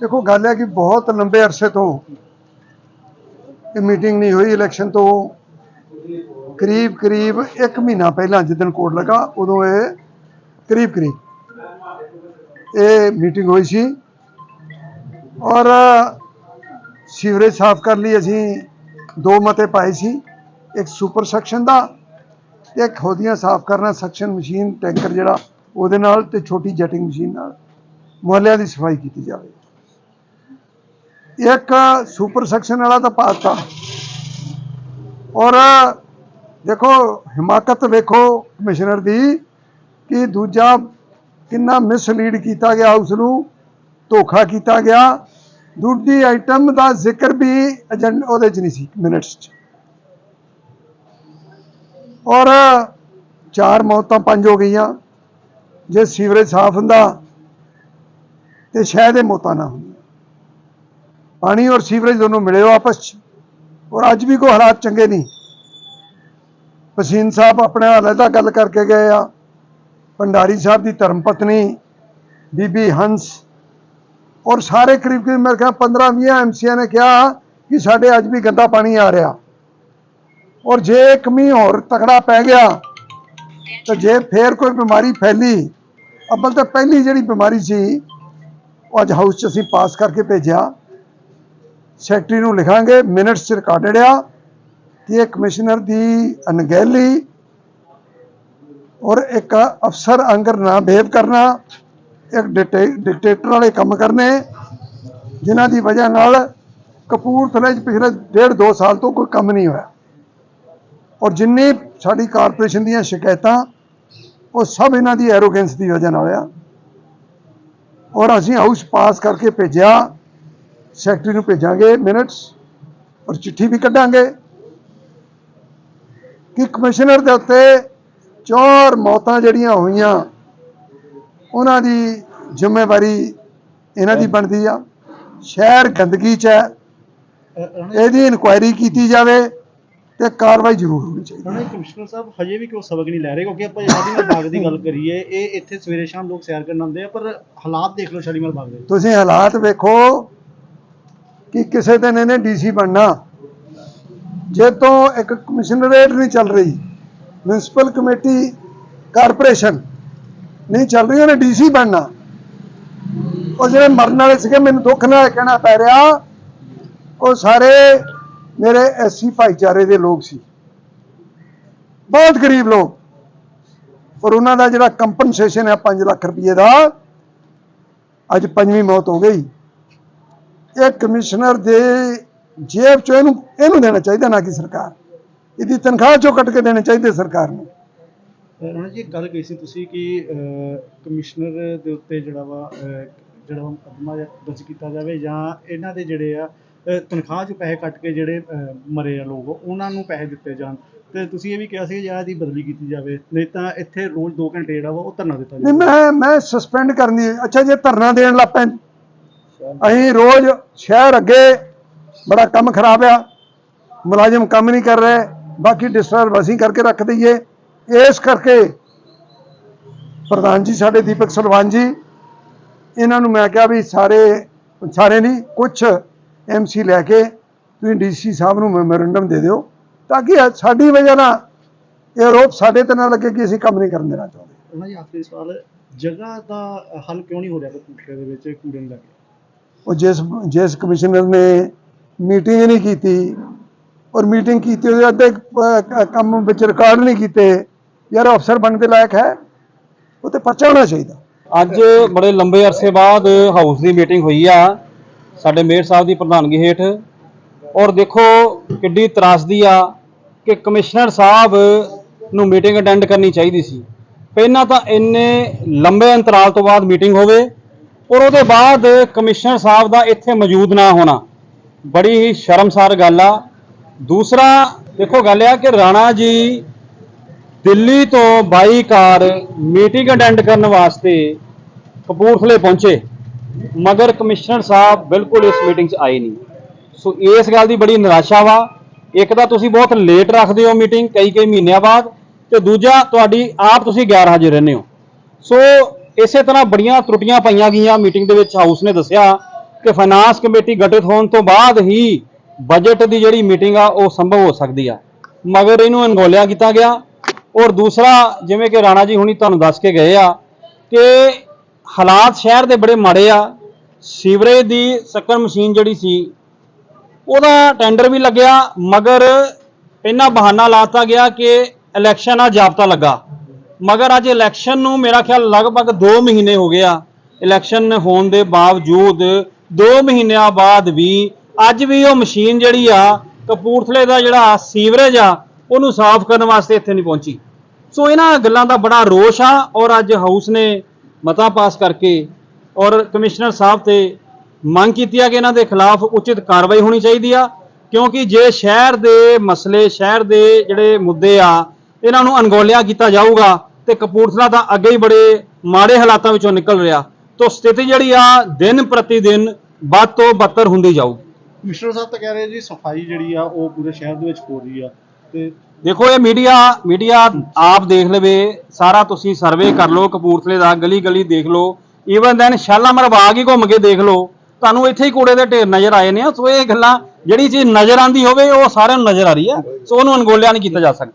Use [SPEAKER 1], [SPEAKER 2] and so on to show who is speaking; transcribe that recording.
[SPEAKER 1] ਦੇਖੋ, ਗੱਲ ਹੈ ਕਿ ਬਹੁਤ ਲੰਬੇ ਅਰਸੇ ਤੋਂ ਇਹ ਮੀਟਿੰਗ ਨਹੀਂ ਹੋਈ ਇਲੈਕਸ਼ਨ ਤੋਂ। ਕਰੀਬ ਕਰੀਬ 1 ਮਹੀਨਾ ਪਹਿਲਾਂ ਜਿੱਦਣ ਕੋਡ ਲਗਾ, ਉਦੋਂ ਇਹ ਕਰੀਬ ਕਰੀਬ ਇਹ ਮੀਟਿੰਗ ਹੋਈ ਸੀ। ਔਰ ਸੀਵਰੇਜ ਸਾਫ਼ ਕਰ ਲਈ ਅਸੀਂ, ਦੋ ਮਤੇ ਪਾਏ ਸੀ। ਇੱਕ ਸੁਪਰ ਸੈਕਸ਼ਨ ਦਾ ਤੇ ਇੱਕ ਖੋਦੀਆਂ ਸਾਫ਼ ਕਰਨਾ ਸੈਕਸ਼ਨ ਮਸ਼ੀਨ ਟੈਂਕਰ ਜਿਹੜਾ, ਉਹਦੇ ਨਾਲ ਤੇ ਛੋਟੀ ਜੈਟਿੰਗ ਮਸ਼ੀਨ ਨਾਲ ਮੁਹੱਲਿਆਂ ਦੀ ਸਫ਼ਾਈ ਕੀਤੀ ਜਾਵੇ। ਇੱਕ ਸੁਪਰ ਸੈਕਸ਼ਨ ਵਾਲਾ ਤਾਂ ਪਾਤਾ। ਔਰ ਦੇਖੋ, ਹਿਮਾਕਤ ਵੇਖੋ ਕਮਿਸ਼ਨਰ ਦੀ ਕਿ ਦੂਜਾ ਕਿੰਨਾ ਮਿਸਲੀਡ ਕੀਤਾ ਗਿਆ ਉਸ ਨੂੰ ਧੋਖਾ ਕੀਤਾ ਗਿਆ। ਦੂਜੀ ਆਈਟਮ ਦਾ ਜ਼ਿਕਰ ਵੀ ਏਜੰਡ ਉਹਦੇ ਚ ਨਹੀਂ ਸੀ ਮਿੰਟਸ ਚ। ਔਰ ਚਾਰ ਮੌਤਾਂ ਪੰਜ ਹੋ ਗਈਆਂ, ਜੇ ਸੀਵਰੇਜ ਸਾਫ਼ ਹੁੰਦਾ ਤੇ ਸ਼ਾਇਦ ਇਹ ਮੌਤਾਂ ਨਾ ਹੁੰਦੀਆਂ ਪਾਣੀ ਔਰ ਸੀਵਰੇਜ ਦੋਨੋਂ ਮਿਲੇ ਹੋ ਆਪਸ ਚ। ਔਰ ਅੱਜ ਵੀ ਕੋਈ ਹਾਲਾਤ ਚੰਗੇ ਨਹੀਂ। ਪਸੀਨ ਸਾਹਿਬ ਆਪਣੇ ਹਾਲੇ ਦਾ ਗੱਲ ਕਰਕੇ ਗਏ ਆ। ਭੰਡਾਰੀ ਸਾਹਿਬ ਦੀ ਧਰਮ ਪਤਨੀ, ਬੀਬੀ ਹੰਸ ਔਰ ਸਾਰੇ ਕਰੀਬ ਕਰੀਬ ਮੇਰੇ ਖਿਆਲ 15 20 ਐਮਸੀਆਂ ਨੇ ਕਿਹਾ ਕਿ ਸਾਡੇ ਅੱਜ ਵੀ ਗੰਦਾ ਪਾਣੀ ਆ ਰਿਹਾ। ਔਰ ਜੇ ਇੱਕ ਮੀਂਹ ਹੋਰ ਤਕੜਾ ਪੈ ਗਿਆ, ਤਾਂ ਜੇ ਫੇਰ ਕੋਈ ਬਿਮਾਰੀ ਫੈਲੀ, ਅੱਬਲ ਤਾਂ ਪਹਿਲੀ ਜਿਹੜੀ ਬਿਮਾਰੀ ਸੀ, ਉਹ ਅੱਜ ਹਾਊਸ 'ਚ ਅਸੀਂ ਪਾਸ ਕਰਕੇ ਭੇਜਿਆ। ਸੈਕਟਰੀ ਨੂੰ ਲਿਖਾਂਗੇ ਮਿੰਟਸ 'ਚ ਰਿਕਾਰਡਡ ਆ ਕਿ ਇਹ ਕਮਿਸ਼ਨਰ ਦੀ ਅਣਗਹਿਲੀ ਔਰ ਇੱਕ ਅਫਸਰ ਅੰਗਰ ਨਾ ਬਿਹੇਵ ਕਰਨਾ, ਇੱਕ ਡਿਕਟੇਟਰ ਵਾਲੇ ਕੰਮ ਕਰਨੇ, ਜਿਨ੍ਹਾਂ ਦੀ ਵਜ੍ਹਾ ਨਾਲ ਕਪੂਰਥਲੇ 'ਚ ਪਿਛਲੇ ਡੇਢ ਦੋ ਸਾਲ ਤੋਂ ਕੋਈ ਕੰਮ ਨਹੀਂ ਹੋਇਆ। ਔਰ ਜਿੰਨੀ ਸਾਡੀ ਕਾਰਪੋਰੇਸ਼ਨ ਦੀਆਂ ਸ਼ਿਕਾਇਤਾਂ, ਉਹ ਸਭ ਇਹਨਾਂ ਦੀ ਐਰੋਗੈਂਸ ਦੀ ਵਜ੍ਹਾ ਨਾਲ ਆ ਔਰ ਅਸੀਂ ਹਾਊਸ ਪਾਸ ਕਰਕੇ ਭੇਜਿਆ। ਸੈਕਟਰੀ ਨੂੰ ਭੇਜਾਂਗੇ ਮਿੰਟਸ ਔਰ ਚਿੱਠੀ ਵੀ ਕੱਢਾਂਗੇ। ਕਿ ਕਮਿਸ਼ਨਰ ਦੇ ਉੱਤੇ ਚਾਰ ਮੌਤਾਂ ਜਿਹੜੀਆਂ ਹੋਈਆਂ ਉਹਨਾਂ ਦੀ ਜ਼ਿੰਮੇਵਾਰੀ ਇਹਨਾਂ ਦੀ ਬਣਦੀ ਆ। ਸ਼ਹਿਰ ਗੰਦਗੀ 'ਚ ਹੈ। ਇਹਦੀ ਇਨਕੁਆਇਰੀ ਕੀਤੀ ਜਾਵੇ ਤੇ ਕਾਰਵਾਈ ਜ਼ਰੂਰ ਹੋਣੀ ਚਾਹੀਦੀ।
[SPEAKER 2] ਹੁਣ ਕਮਿਸ਼ਨਰ ਸਾਹਿਬ ਹਜੇ ਵੀ ਕਿਉਂ ਸਬਕ ਨਹੀਂ ਲੈ ਰਹੇ? ਕਿਉਂਕਿ ਆਪਾਂ ਸ਼ਾਲੀਮਾਰ ਬਾਗ ਦੀ ਗੱਲ ਕਰੀਏ ਇਹ ਇੱਥੇ ਸਵੇਰੇ ਸ਼ਾਮ ਲੋਕ ਸੈਰ ਕਰਨ ਆਉਂਦੇ ਆ ਪਰ ਹਾਲਾਤ ਦੇਖ ਲਓ ਸ਼ਾਲੀਮਾਰ ਬਾਗ ਦੇ
[SPEAKER 1] ਤੁਸੀਂ ਹਾਲਾਤ ਵੇਖੋ। ਕਿ ਕਿਸੇ ਦਿਨ ਇਹਨੇ ਡੀਸੀ ਬਣਨਾ। ਜੇ ਤੋਂ ਇੱਕ ਕਮਿਸ਼ਨਰੇਟ ਨਹੀਂ ਚੱਲ ਰਹੀ, ਮਿਊਨਿਸਪਲ ਕਮੇਟੀ, ਕਾਰਪੋਰੇਸ਼ਨ ਨਹੀਂ ਚੱਲ ਰਹੀ, ਉਹਨੇ ਡੀਸੀ ਬਣਨਾ। ਉਹ ਜਿਹੜੇ ਮਰਨ ਵਾਲੇ ਸੀਗੇ, ਮੈਨੂੰ ਦੁੱਖ ਨਾਲ ਕਹਿਣਾ ਪੈ ਰਿਹਾ, ਉਹ ਸਾਰੇ ਮੇਰੇ ਐਸਸੀ ਭਾਈਚਾਰੇ ਦੇ ਲੋਕ ਸੀ। ਬਹੁਤ ਗਰੀਬ ਲੋਕ। ਪਰ ਉਹਨਾਂ ਦਾ ਜਿਹੜਾ ਕੰਪਨਸੇਸ਼ਨ ਹੈ 5 ਲੱਖ ਰੁਪਏ ਦਾ, ਅੱਜ ਪੰਜਵੀਂ ਮੌਤ ਹੋ ਗਈ। ਇਹ ਕਮਿਸ਼ਨਰ ਦੇ ਜੇਬ ਚੋਂ ਇਹਨੂੰ ਇਹਨੂੰ ਦੇਣਾ ਚਾਹੀਦਾ ਨਾ ਕਿ ਸਰਕਾਰ। ਇਹਦੀ ਤਨਖਾਹ ਚੋਂ ਕੱਟ ਕੇ ਦੇਣੇ ਚਾਹੀਦੇ ਸਰਕਾਰ ਨੂੰ।
[SPEAKER 2] ਉਹਨਾਂ ਜੀ ਗੱਲ ਕਹੀ ਸੀ ਤੁਸੀਂ ਕਿ ਕਮਿਸ਼ਨਰ ਦੇ ਉੱਤੇ ਜਿਹੜਾ ਵਾ ਜਿਹੜਾ ਮੁਕੱਦਮਾ ਦਰਜ ਕੀਤਾ ਜਾਵੇ ਜਾਂ ਇਹਨਾਂ ਦੇ ਜਿਹੜੇ ਆ ਤਨਖਾਹ 'ਚੋਂ ਪੈਸੇ ਕੱਟ ਕੇ ਜਿਹੜੇ ਮਰੇ ਆ ਲੋਕ ਉਹਨਾਂ ਨੂੰ ਪੈਸੇ ਦਿੱਤੇ ਜਾਣ। ਤੇ ਤੁਸੀਂ ਇਹ ਵੀ ਕਿਹਾ ਸੀ ਜਾਂ ਇਹਦੀ ਬਦਲੀ ਕੀਤੀ ਜਾਵੇ ਨਹੀਂ ਤਾਂ ਇੱਥੇ ਰੋਜ਼ 2 ਘੰਟੇ ਜਿਹੜਾ ਵਾ ਉਹ ਧਰਨਾ ਦਿੱਤਾ
[SPEAKER 1] ਨਹੀਂ
[SPEAKER 2] ਜਾਵੇ।
[SPEAKER 1] ਮੈਂ ਮੈਂ ਸਸਪੈਂਡ ਕਰਨੀ ਅੱਛਾ ਜੇ ਧਰਨਾ ਦੇਣ ਲੱਗ ਪੈਣ ਅਸੀਂ ਰੋਜ਼ ਸ਼ਹਿਰ ਅੱਗੇ ਬੜਾ ਕੰਮ ਖਰਾਬ ਆ। ਮੁਲਾਜ਼ਮ ਕੰਮ ਨਹੀਂ ਕਰ ਰਹੇ। ਬਾਕੀ ਡਿਸਟਰਬ ਅਸੀਂ ਕਰਕੇ ਰੱਖ ਦਈਏ। ਇਸ ਕਰਕੇ ਪ੍ਰਧਾਨ ਜੀ, ਸਾਡੇ ਦੀਪਕ ਸਲਵਾਨ ਜੀ, ਇਹਨਾਂ ਨੂੰ ਮੈਂ ਕਿਹਾ ਵੀ ਸਾਰੇ ਸਾਰੇ ਨਹੀਂ ਕੁਝ ਐਮਸੀ ਲੈ ਕੇ ਤੁਸੀਂ ਡੀਸੀ ਸਾਹਿਬ ਨੂੰ ਮੈਮੋਰੈਂਡਮ ਦੇ ਦਿਓ ਤਾਂ ਕਿ ਸਾਡੀ ਵਜ੍ਹਾ ਨਾਲ ਇਹ ਆਰੋਪ ਸਾਡੇ ਤੇ ਨਾ ਲੱਗੇ ਕਿ ਅਸੀਂ ਕੰਮ ਨਹੀਂ ਕਰਨ ਦੇਣਾ ਚਾਹੁੰਦੇ।
[SPEAKER 2] ਉਹਨਾਂ ਜੀ ਆਖਰੀ ਸਵਾਲ ਜਗ੍ਹਾ ਦਾ ਹੱਲ ਕਿਉਂ ਨਹੀਂ ਹੋ ਰਿਹਾ ਕਪੂਰਥਲੇ ਦੇ ਵਿੱਚ ਕੂੜੇ ਨੂੰ ਲੈ
[SPEAKER 1] ਉਹ ਜਿਸ ਜਿਸ ਕਮਿਸ਼ਨਰ ਨੇ ਮੀਟਿੰਗ ਨਹੀਂ ਕੀਤੀ ਔਰ ਮੀਟਿੰਗ ਕੀਤੀ ਉਹਦੇ ਅੱਧੇ ਕੰਮ ਵਿੱਚ ਰਿਕਾਰਡ ਨਹੀਂ ਕੀਤੇ, ਯਾਰ ਅਫਸਰ ਬਣਨ ਦੇ ਲਾਇਕ ਹੈ, ਉਹ ਤੇ ਪਰਚਾ ਹੋਣਾ ਚਾਹੀਦਾ।
[SPEAKER 3] ਅੱਜ ਬੜੇ ਲੰਬੇ ਅਰਸੇ ਬਾਅਦ ਹਾਊਸ ਦੀ ਮੀਟਿੰਗ ਹੋਈ ਆ, ਸਾਡੇ ਮੇਅਰ ਸਾਹਿਬ ਦੀ ਪ੍ਰਧਾਨਗੀ ਹੇਠ, ਔਰ ਦੇਖੋ ਕਿੱਡੀ ਤਰਾਸਦੀ ਆ ਕਿ ਕਮਿਸ਼ਨਰ ਸਾਹਿਬ ਨੂੰ ਮੀਟਿੰਗ ਅਟੈਂਡ ਕਰਨੀ ਚਾਹੀਦੀ ਸੀ। ਪਹਿਲਾਂ ਤਾਂ ਇੰਨੇ ਲੰਬੇ ਅੰਤਰਾਲ ਤੋਂ ਬਾਅਦ ਮੀਟਿੰਗ ਹੋਵੇ ਔਰ ਉਹਦੇ ਬਾਅਦ ਕਮਿਸ਼ਨਰ ਸਾਹਿਬ ਦਾ ਇੱਥੇ ਮੌਜੂਦ ਨਾ ਹੋਣਾ। ਬੜੀ ਹੀ ਸ਼ਰਮਸਾਰ ਗੱਲ ਆ। ਦੂਸਰਾ, ਦੇਖੋ ਗੱਲ ਆ ਕਿ ਰਾਣਾ ਜੀ ਦਿੱਲੀ ਤੋਂ ਬਾਈ ਕਾਰ ਮੀਟਿੰਗ ਅਟੈਂਡ ਕਰਨ ਵਾਸਤੇ ਕਪੂਰਥਲੇ ਪਹੁੰਚੇ, ਮਗਰ ਕਮਿਸ਼ਨਰ ਸਾਹਿਬ ਬਿਲਕੁਲ ਇਸ ਮੀਟਿੰਗ 'ਚ ਆਏ ਨਹੀਂ। ਸੋ ਇਸ ਗੱਲ ਦੀ ਬੜੀ ਨਿਰਾਸ਼ਾ ਵਾ। ਇੱਕ ਤਾਂ ਤੁਸੀਂ ਬਹੁਤ ਲੇਟ ਰੱਖਦੇ ਹੋ ਮੀਟਿੰਗ ਕਈ ਕਈ ਮਹੀਨਿਆਂ ਬਾਅਦ ਤੇ ਦੂਜਾ, ਤੁਹਾਡੀ, ਆਪ ਤੁਸੀਂ ਗੈਰ ਹਾਜ਼ਰ ਰਹਿੰਦੇ ਹੋ। ਸੋ ਇਸੇ ਤਰ੍ਹਾਂ ਬੜੀਆਂ ਤਰੁੱਟੀਆਂ ਪਾਈਆਂ ਗਈਆਂ ਮੀਟਿੰਗ ਦੇ ਵਿੱਚ ਹਾਊਸ ਨੇ ਦੱਸਿਆ ਕਿ ਫਾਈਨਾਂਸ ਕਮੇਟੀ ਗਠਿਤ ਹੋਣ ਤੋਂ ਬਾਅਦ ਹੀ ਬਜਟ ਦੀ ਜਿਹੜੀ ਮੀਟਿੰਗ ਆ, ਉਹ ਸੰਭਵ ਹੋ ਸਕਦੀ ਆ। ਮਗਰ ਇਹਨੂੰ ਅਣਗੌਲਿਆ ਕੀਤਾ ਗਿਆ। ਔਰ ਦੂਸਰਾ, ਜਿਵੇਂ ਕਿ ਰਾਣਾ ਜੀ ਹੁਣੀ ਤੁਹਾਨੂੰ ਦੱਸ ਕੇ ਗਏ ਆ ਕਿ ਹਾਲਾਤ ਸ਼ਹਿਰ ਦੇ ਬੜੇ ਮਾੜੇ ਆ। ਸੀਵਰੇਜ ਦੀ ਸੱਕਰ ਮਸ਼ੀਨ ਜਿਹੜੀ ਸੀ, ਉਹਦਾ ਟੈਂਡਰ ਵੀ ਲੱਗਿਆ, ਮਗਰ ਇਹਨਾਂ ਬਹਾਨਾ ਲਾਤਾ ਗਿਆ ਕਿ ਇਲੈਕਸ਼ਨ ਆ ਜਾਬਤਾ ਲੱਗਾ। ਮਗਰ ਅੱਜ ਇਲੈਕਸ਼ਨ ਨੂੰ ਮੇਰਾ ਖਿਆਲ ਲਗਭਗ 2 ਮਹੀਨੇ ਹੋ ਗਿਆ ਇਲੈਕਸ਼ਨ ਹੋਣ ਦੇ ਬਾਵਜੂਦ 2 ਮਹੀਨਿਆਂ ਬਾਅਦ ਵੀ ਅੱਜ ਵੀ ਉਹ ਮਸ਼ੀਨ ਜਿਹੜੀ ਆ, ਕਪੂਰਥਲੇ ਦਾ ਜਿਹੜਾ ਸੀਵਰੇਜ ਆ, ਉਹਨੂੰ ਸਾਫ਼ ਕਰਨ ਵਾਸਤੇ ਇੱਥੇ ਨਹੀਂ ਪਹੁੰਚੀ। ਸੋ ਇਹਨਾਂ ਗੱਲਾਂ ਦਾ ਬੜਾ ਰੋਸ਼ ਆ ਔਰ ਅੱਜ ਹਾਊਸ ਨੇ ਮਤਾ ਪਾਸ ਕਰਕੇ ਔਰ ਕਮਿਸ਼ਨਰ ਸਾਹਿਬ ਤੇ ਮੰਗ ਕੀਤੀ ਆ ਕਿ ਇਹਨਾਂ ਦੇ ਖਿਲਾਫ ਉਚਿਤ ਕਾਰਵਾਈ ਹੋਣੀ ਚਾਹੀਦੀ ਆ, ਕਿਉਂਕਿ ਜੇ ਸ਼ਹਿਰ ਦੇ ਮਸਲੇ, ਸ਼ਹਿਰ ਦੇ ਜਿਹੜੇ ਮੁੱਦੇ ਆ, ਇਹਨਾਂ ਨੂੰ ਅਣਗੌਲਿਆ ਕੀਤਾ ਜਾਊਗਾ ਤੇ ਕਪੂਰਥਲਾ ਤਾਂ ਅੱਗੇ ਹੀ ਬੜੇ ਮਾੜੇ ਹਾਲਾਤਾਂ ਵਿੱਚੋਂ ਨਿਕਲ ਰਿਹਾ। ਤੋਂ ਸਥਿਤੀ ਜਿਹੜੀ ਆ ਦਿਨ ਪ੍ਰਤੀ ਦਿਨ ਵੱਧ ਤੋਂ ਬੱਤਰ ਹੁੰਦੀ ਜਾਊਗੀ।
[SPEAKER 2] ਕਮਿਸ਼ਨਰ ਸਾਹਿਬ ਤਾਂ ਕਹਿ ਰਹੇ ਜੀ ਸਫ਼ਾਈ ਜਿਹੜੀ ਆ ਉਹ ਪੂਰੇ ਸ਼ਹਿਰ ਦੇ ਵਿੱਚ ਹੋ ਰਹੀ ਆ। ਤੇ
[SPEAKER 3] ਦੇਖੋ ਇਹ ਮੀਡੀਆ ਮੀਡੀਆ ਆਪ ਦੇਖ ਲਵੇ ਸਾਰਾ ਤੁਸੀਂ ਸਰਵੇ ਕਰ ਲਓ ਕਪੂਰਥਲੇ ਦਾ ਗਲੀ ਗਲੀ ਦੇਖ ਲਓ। ਈਵਨ ਦੈਨ ਸ਼ਾਲਾਮਰ ਬਾਗ ਹੀ ਘੁੰਮ ਕੇ ਦੇਖ ਲਓ। ਤੁਹਾਨੂੰ ਇੱਥੇ ਹੀ ਕੂੜੇ ਦੇ ਢੇਰ ਨਜ਼ਰ ਆਏ ਨੇ। ਸੋ ਇਹ ਗੱਲਾਂ ਜਿਹੜੀ ਚੀਜ਼ ਨਜ਼ਰ ਆਂਦੀ ਹੋਵੇ ਉਹ ਸਾਰਿਆਂ ਨੂੰ ਨਜ਼ਰ ਆ ਰਹੀ ਹੈ ਸੋ ਉਹਨੂੰ ਅਣਗੌਲਿਆ ਨਹੀਂ ਕੀਤਾ ਜਾ ਸਕਦਾ।